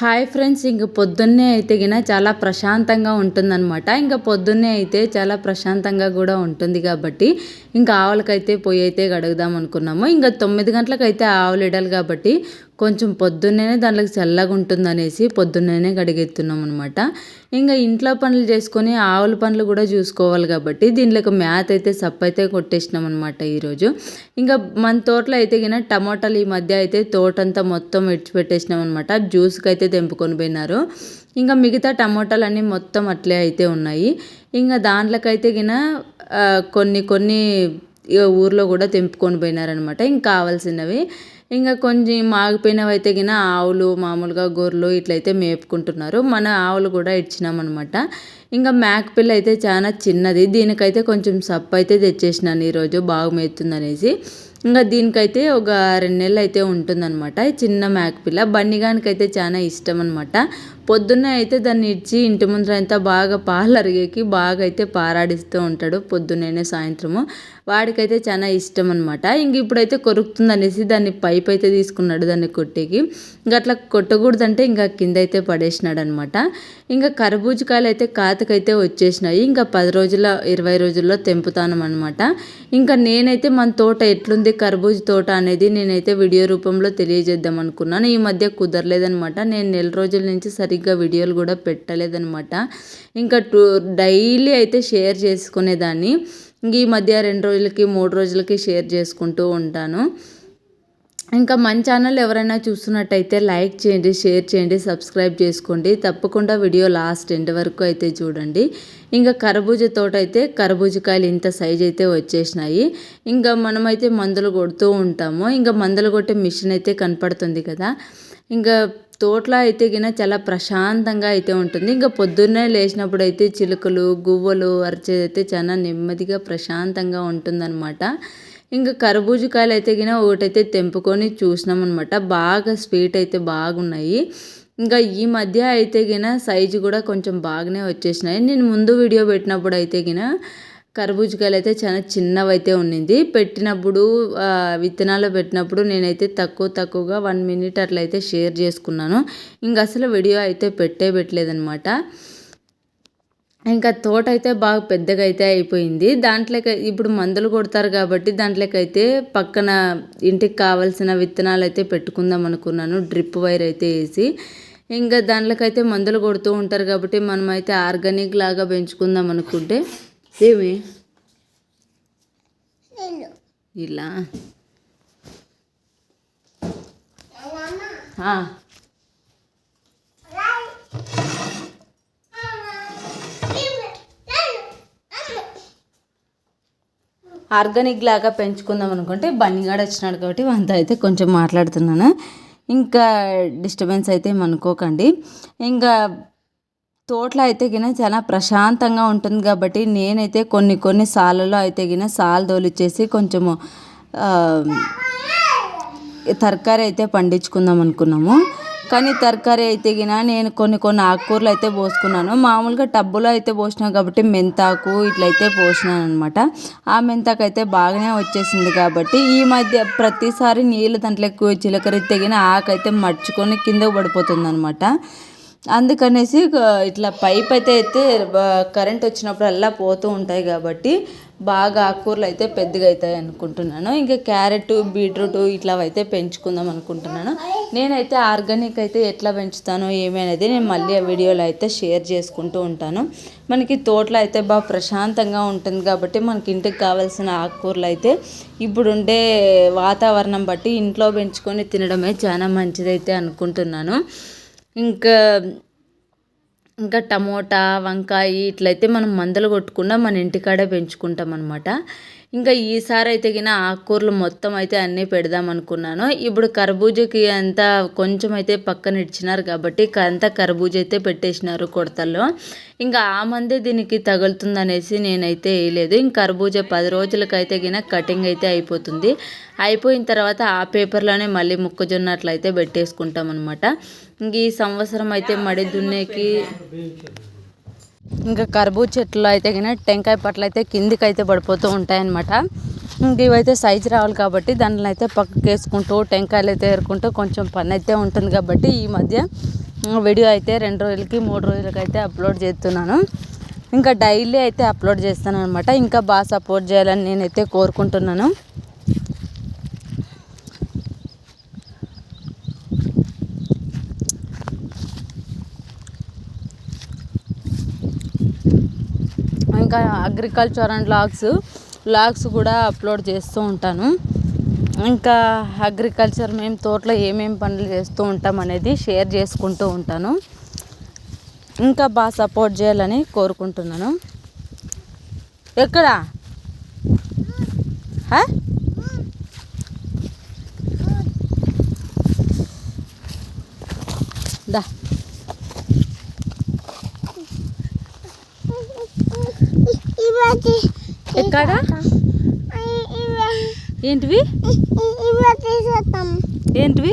Hi friends ఇంక పొద్దున్నే అయితే గిన చాలా ప్రశాంతంగా ఉంటుందన్నమాట. ఇంకా పొద్దున్నే అయితే చాలా ప్రశాంతంగా కూడా ఉంటుంది కాబట్టి ఇంకా ఆవులకైతే పొయ్యి అయితే గడుగుదాం అనుకున్నాము. ఇంకా తొమ్మిది గంటలకైతే ఆవులు ఇడాలి కాబట్టి కొంచెం పొద్దున్ననే దాంట్లోకి చల్లగా ఉంటుందనేసి పొద్దున్ననే గడిగెత్తున్నాం అనమాట ఇంకా ఇంట్లో పనులు చేసుకొని ఆవుల పనులు కూడా చూసుకోవాలి కాబట్టి దీంట్లోకి మ్యాత్ అయితే సప్ అయితే కొట్టేసినాం అనమాట ఈరోజు. ఇంకా మన తోటలో అయితే కింద టమాటాలు ఈ మధ్య అయితే తోటంతా మొత్తం విడిచిపెట్టేసినాం అనమాట జ్యూస్కి అయితే తెంపుకొని పోయినారు. ఇంకా మిగతా టమాటాలన్నీ మొత్తం అట్లే అయితే ఉన్నాయి. ఇంకా దాంట్లోకైతే గిన కొన్ని కొన్ని ఊర్లో కూడా తెంపుకొని పోయినారనమాట ఇంకా కావాల్సినవి ఇంకా కొంచెం మాగిపోయినవి అయితే గిన ఆవులు మామూలుగా గొర్రెలు ఇట్లయితే మేపుకుంటున్నారు. మన ఆవులు కూడా ఇచ్చినామన్నమాట. ఇంకా మేక పిల్ల అయితే చాలా చిన్నది. దీనికైతే కొంచెం సప్పు అయితే తెచ్చేసినాను ఈరోజు బాగా మేతుందనేసి. ఇంకా దీనికైతే ఒక రెండు నెలలు అయితే ఉంటుందన్నమాట చిన్న మేకపిల్ల బన్నిగానికైతే చాలా ఇష్టం అనమాట పొద్దున్నే అయితే దాన్ని ఇచ్చి ఇంటి ముందర అంతా బాగా పాలు అరిగేకి బాగా అయితే పారాడిస్తూ ఉంటాడు పొద్దున్నే సాయంత్రము. వాడికైతే చాలా ఇష్టం అనమాట ఇంక ఇప్పుడైతే కొరుకుతుంది అనేసి దాన్ని పైప్ అయితే తీసుకున్నాడు దాన్ని కొట్టేకి. ఇంకా అట్లా కొట్టకూడదంటే ఇంకా కింద అయితే పడేసినాడు అనమాట ఇంకా కర్బూజకాయలు అయితే కాతకైతే వచ్చేసినాయి. ఇంకా పది రోజుల ఇరవై రోజుల్లో తెంపుతాను అనమాట ఇంకా నేనైతే మన తోట ఎట్లుంది కర్బూజ తోట అనేది నేనైతే వీడియో రూపంలో తెలియజేద్దాం అనుకున్నాను. ఈ మధ్య కుదరలేదనమాట నేను నెల రోజుల నుంచి సరిగ్గా సరిగ్గా వీడియోలు కూడా పెట్టలేదనమాట ఇంకా టూ డైలీ అయితే షేర్ చేసుకునేదాన్ని. ఇంక ఈ మధ్య రెండు రోజులకి మూడు రోజులకి షేర్ చేసుకుంటూ ఉంటాను. ఇంకా మన ఛానల్ ఎవరైనా చూస్తున్నట్టయితే లైక్ చేయండి షేర్ చేయండి సబ్స్క్రైబ్ చేసుకోండి. తప్పకుండా వీడియో లాస్ట్ ఎండ్ వరకు అయితే చూడండి. ఇంకా కర్బూజ తోట అయితే కర్బూజకాయలు ఇంత సైజ్ అయితే వచ్చేసినాయి. ఇంకా మనమైతే మందులు కొడుతూ ఉంటాము. ఇంకా మందులు కొట్టే మిషన్ అయితే కనపడుతుంది కదా. ఇంకా తోటలో అయితే గిన చాలా ప్రశాంతంగా అయితే ఉంటుంది. ఇంకా పొద్దున్నే లేచినప్పుడు అయితే చిలుకలు గువ్వలు అరిచేది అయితే చాలా నెమ్మదిగా ప్రశాంతంగా ఉంటుందన్నమాట. ఇంకా కర్బూజకాయలు అయితే గిన ఒకటైతే తెంపుకొని చూసినాం అనమాట బాగా స్వీట్ అయితే బాగున్నాయి. ఇంకా ఈ మధ్య అయితే గిన సైజు కూడా కొంచెం బాగానే వచ్చేసినాయి. నేను ముందు వీడియో పెట్టినప్పుడు అయితే గిన కర్బూజకాయలు అయితే చాలా చిన్నవైతే ఉన్నింది. పెట్టినప్పుడు విత్తనాలు పెట్టినప్పుడు నేనైతే తక్కువ తక్కువగా వన్ మినిట్ అట్లయితే షేర్ చేసుకున్నాను. ఇంకా అసలు వీడియో అయితే పెట్టే పెట్టలేదనమాట ఇంకా తోట అయితే బాగా పెద్దగా అయితే అయిపోయింది. దాంట్లోకి ఇప్పుడు మందులు కొడతారు కాబట్టి దాంట్లోకైతే పక్కన ఇంటికి కావాల్సిన విత్తనాలు అయితే పెట్టుకుందాం అనుకున్నాను. డ్రిప్ వైర్ అయితే వేసి. ఇంకా దాంట్లోకైతే మందులు కొడుతూ ఉంటారు కాబట్టి మనమైతే ఆర్గానిక్ లాగా పెంచుకుందాం అనుకుంటే ఏమి ఇలా ఆర్గానిక్ లాగా పెంచుకుందాం అనుకుంటే బండిగాడు వచ్చినాడు కాబట్టి వంత అయితే కొంచెం మాట్లాడుతున్నాను. ఇంకా డిస్టర్బెన్స్ అయితే అనుకోకండి. ఇంకా తోటలో అయితే గిన చాలా ప్రశాంతంగా ఉంటుంది కాబట్టి నేనైతే కొన్ని కొన్ని సాలలో అయితే గిన సాలు తోలిచ్చేసి కొంచెము తరకారీ అయితే పండించుకుందాం అనుకున్నాము. కానీ తరకారీ అయితే గిన నేను కొన్ని కొన్ని ఆకుకూరలు అయితే పోసుకున్నాను. మామూలుగా టబ్బులో అయితే పోసినాను కాబట్టి మెంతాకు ఇట్లయితే పోసినాను అనమాట ఆ మెంతాకు అయితే బాగానే వచ్చేసింది కాబట్టి ఈ మధ్య ప్రతిసారి నీళ్ళు దాంట్లో ఎక్కువ చిలకరి తెగిన ఆకైతే మర్చుకొని కింద పడిపోతుంది అనమాట అందుకనేసి ఇట్లా పైప్ అయితే అయితే కరెంట్ వచ్చినప్పుడు అలా పోతూ ఉంటాయి కాబట్టి బాగా ఆకుకూరలు అయితే పెద్దగా అవుతాయి అనుకుంటున్నాను. ఇంకా క్యారెట్ బీట్రూట్ ఇట్లా అయితే పెంచుకుందాం అనుకుంటున్నాను. నేనైతే ఆర్గానిక్ అయితే ఎట్లా పెంచుతానో ఏమి అనేది నేను మళ్ళీ ఆ వీడియోలో అయితే షేర్ చేసుకుంటూ ఉంటాను. మనకి తోటలో అయితే బాగా ప్రశాంతంగా ఉంటుంది కాబట్టి మనకి ఇంటికి కావాల్సిన ఆకుకూరలు అయితే ఇప్పుడుండే వాతావరణం బట్టి ఇంట్లో పెంచుకొని తినడమే చాలా మంచిదైతే అనుకుంటున్నాను. ఇంకా ఇంకా టమోటా వంకాయ ఇట్లయితే మనం మందులు కొట్టకుండా మన ఇంటికాడే పెంచుకుంటాం అనమాట ఇంకా ఈసారి అయితే గిన ఆకుకూరలు మొత్తం అయితే అన్నీ పెడదాం అనుకున్నాను. ఇప్పుడు కర్బూజకి అంతా కొంచెం అయితే పక్కన ఇచ్చినారు కాబట్టి అంతా కర్బూజ అయితే పెట్టేసినారు కొడతల్లో. ఇంకా ఆ మందే దీనికి తగులుతుందనేసి నేనైతే వేయలేదు. ఇంక కర్బూజ పది రోజులకైతే గిన కటింగ్ అయితే అయిపోతుంది. అయిపోయిన తర్వాత ఆ పేపర్లోనే మళ్ళీ మొక్కజొన్న అట్లయితే పెట్టేసుకుంటాం అనమాట ఇంక ఈ సంవత్సరం అయితే మడి దున్నేకి ఇంకా కర్బూజ్ చెట్లు అయితే కానీ టెంకాయ పట్లు అయితే కిందికి అయితే పడిపోతూ ఉంటాయన్నమాట. ఇంక ఇవైతే సైజు రావాలి కాబట్టి దాంట్లో అయితే పక్కకు వేసుకుంటూ టెంకాయలు అయితే ఏరుకుంటూ కొంచెం పని అయితే ఉంటుంది కాబట్టి ఈ మధ్య వీడియో అయితే రెండు రోజులకి మూడు రోజులకి అయితే అప్లోడ్ చేస్తున్నాను. ఇంకా డైలీ అయితే అప్లోడ్ చేస్తాను అనమాట ఇంకా బాగా సపోర్ట్ చేయాలని నేనైతే కోరుకుంటున్నాను. ఇంకా అగ్రికల్చర్ అండ్ లాగ్స్ లాగ్స్ కూడా అప్లోడ్ చేస్తూ ఉంటాను. ఇంకా అగ్రికల్చర్ మేము తోటలో ఏమేమి పనులు చేస్తూ ఉంటాం అనేది షేర్ చేసుకుంటూ ఉంటాను. ఇంకా బాగా సపోర్ట్ చేయాలని కోరుకుంటున్నాను. ఎక్కడ? దా. ఎక్కడ? ఏంటివి? ఏంటివి?